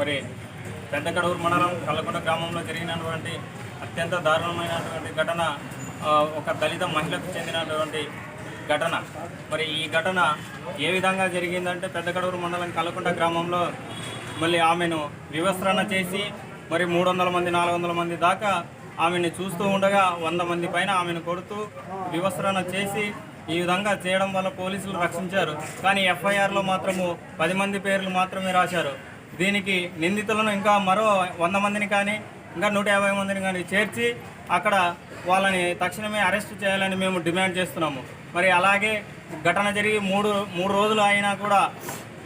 మరి పెద్దగడూరు మండలం కల్లకొండ గ్రామంలో జరిగినటువంటి అత్యంత దారుణమైనటువంటి ఘటన ఒక దళిత మహిళకు చెందినటువంటి ఘటన. మరి ఈ ఘటన ఏ విధంగా జరిగిందంటే పెద్దగడూరు మండలం కల్లకొండ గ్రామంలో మళ్ళీ ఆమెను వివస్త్రణ చేసి మరి మూడు వందల మంది నాలుగు వందల మంది దాకా ఆమెను చూస్తూ ఉండగా వంద మంది పైన ఆమెను కొడుతూ వివస్త్రణ చేసి ఈ విధంగా చేయడం వల్ల పోలీసులు రక్షించారు. కానీ ఎఫ్ఐఆర్లో మాత్రము పది మంది పేర్లు మాత్రమే రాశారు. దీనికి నిందితులను ఇంకా మరో వంద మందిని కానీ ఇంకా నూట యాభై మందిని కానీ చేర్చి అక్కడ వాళ్ళని తక్షణమే అరెస్ట్ చేయాలని మేము డిమాండ్ చేస్తున్నాము. మరి అలాగే ఘటన జరిగి మూడు మూడు రోజులు అయినా కూడా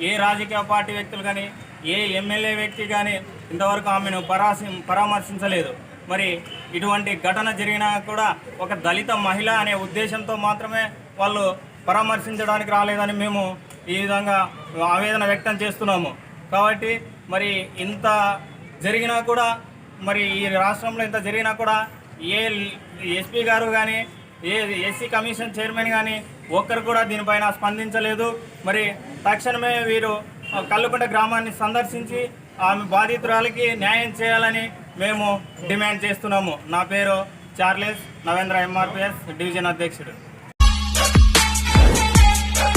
ఏ రాజకీయ పార్టీ వ్యక్తులు కానీ ఏ ఎమ్మెల్యే వ్యక్తి కానీ ఇంతవరకు ఆమెను పరాసి పరామర్శించలేదు. మరి ఇటువంటి ఘటన జరిగినా కూడా ఒక దళిత మహిళ అనే ఉద్దేశంతో మాత్రమే వాళ్ళు పరామర్శించడానికి రాలేదని మేము ఈ విధంగా ఆవేదన వ్యక్తం చేస్తున్నాము. కాబట్టి మరి ఇంత జరిగినా కూడా మరి ఈ రాష్ట్రంలో ఇంత జరిగినా కూడా ఏ ఎస్పీ గారు కానీ ఏ ఎస్సీ కమిషన్ చైర్మన్ కానీ ఒక్కరు కూడా దీనిపైన స్పందించలేదు. మరి తక్షణమే వీరు కల్లుకుంట గ్రామాన్ని సందర్శించి ఆమె బాధితురాలకి న్యాయం చేయాలని మేము డిమాండ్ చేస్తున్నాము. నా పేరు చార్లెస్ నవేంద్ర ఎంఆర్పిఎస్ డివిజన్ అధ్యక్షుడు.